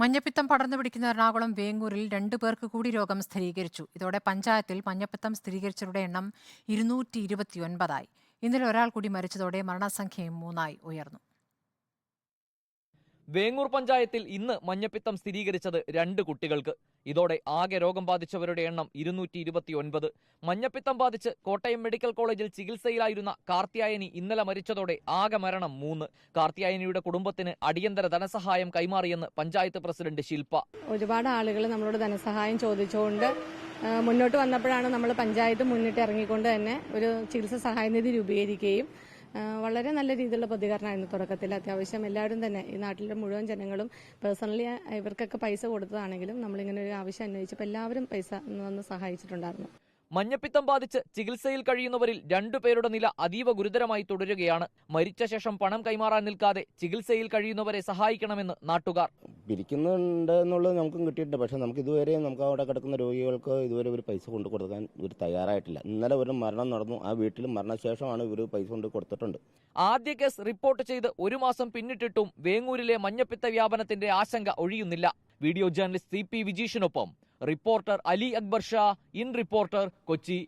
മഞ്ഞപ്പിത്തം പടർന്നു പിടിക്കുന്ന എറണാകുളം വേങ്ങൂരിൽ രണ്ടു പേർക്ക് കൂടി രോഗം സ്ഥിരീകരിച്ചു. ഇതോടെ പഞ്ചായത്തിൽ മഞ്ഞപ്പിത്തം സ്ഥിരീകരിച്ചവരുടെ എണ്ണം ഇരുന്നൂറ്റി ഇരുപത്തിയൊൻപതായി. ഇന്നലെ ഒരാൾ കൂടി മരിച്ചതോടെ മരണസംഖ്യയും മൂന്നായി ഉയർന്നു. വേങ്ങൂർ പഞ്ചായത്തിൽ ഇന്ന് മഞ്ഞപ്പിത്തം സ്ഥിരീകരിച്ചത് രണ്ട് കുട്ടികൾക്ക്. ഇതോടെ ആകെ രോഗം ബാധിച്ചവരുടെ എണ്ണം ഇരുന്നൂറ്റി ഇരുപത്തിയൊൻപത് മഞ്ഞപ്പിത്തം ബാധിച്ച് കോട്ടയം മെഡിക്കൽ കോളേജിൽ ചികിത്സയിലായിരുന്ന കാർത്തിയായനി ഇന്നലെ മരിച്ചതോടെ ആകെ മരണം മൂന്ന്. കാർത്തിയായനിയുടെ കുടുംബത്തിന് അടിയന്തര ധനസഹായം കൈമാറിയെന്ന് പഞ്ചായത്ത് പ്രസിഡന്റ് ശില്പ ഒരുപാട് ആളുകൾ നമ്മളോട് ധനസഹായം ചോദിച്ചുകൊണ്ട് മുന്നോട്ട് വന്നപ്പോഴാണ് നമ്മൾ പഞ്ചായത്ത് മുന്നിട്ട് ഇറങ്ങിക്കൊണ്ട് തന്നെ ഒരു ചികിത്സാ സഹായനിധി രൂപീകരിക്കുകയും വളരെ നല്ല രീതിയിലുള്ള പ്രതികരണമായിരുന്നു തുടക്കത്തിൽ. അത്യാവശ്യം എല്ലാവരും തന്നെ ഈ നാട്ടിലെ മുഴുവൻ ജനങ്ങളും പേഴ്സണലി ഇവർക്കൊക്കെ പൈസ കൊടുത്തതാണെങ്കിലും നമ്മളിങ്ങനെ ഒരു ആവശ്യം അന്വേഷിച്ചപ്പോൾ എല്ലാവരും പൈസ വന്ന് സഹായിച്ചിട്ടുണ്ടായിരുന്നു. മഞ്ഞപ്പിത്തം ബാധിച്ച് ചികിത്സയിൽ കഴിയുന്നവരിൽ രണ്ടുപേരുടെ നില അതീവ ഗുരുതരമായി തുടരുകയാണ്. മരിച്ച ശേഷം പണം കൈമാറാൻ നിൽക്കാതെ ചികിത്സയിൽ കഴിയുന്നവരെ സഹായിക്കണമെന്ന് നാട്ടുകാർ. പിരിക്കുന്നുണ്ട് എന്നുള്ളത് നമുക്കും കിട്ടിയിട്ടുണ്ട്. പക്ഷെ നമുക്ക് ഇതുവരെ നമുക്ക് അവിടെ കിടക്കുന്ന രോഗികൾക്ക് ഇതുവരെ ഒരു പൈസ കൊണ്ടു കൊടുക്കാൻ ഇവർ തയ്യാറായിട്ടില്ല. ഇന്നലെ ഒരു മരണം നടന്നു. ആ വീട്ടിൽ മരണശേഷമാണ് ഇവർ പൈസ കൊണ്ട് കൊടുത്തിട്ടുണ്ട്. ആദ്യ കേസ് റിപ്പോർട്ട് ചെയ്ത് ഒരു മാസം പിന്നിട്ടിട്ടും വേങ്ങൂരിലെ മഞ്ഞപ്പിത്ത വ്യാപനത്തിന്റെ ആശങ്ക ഒഴിയുന്നില്ല. Video journalist C P വിജീഷിനൊപ്പം reporter Ali Akbar Shah in reporter Kochi.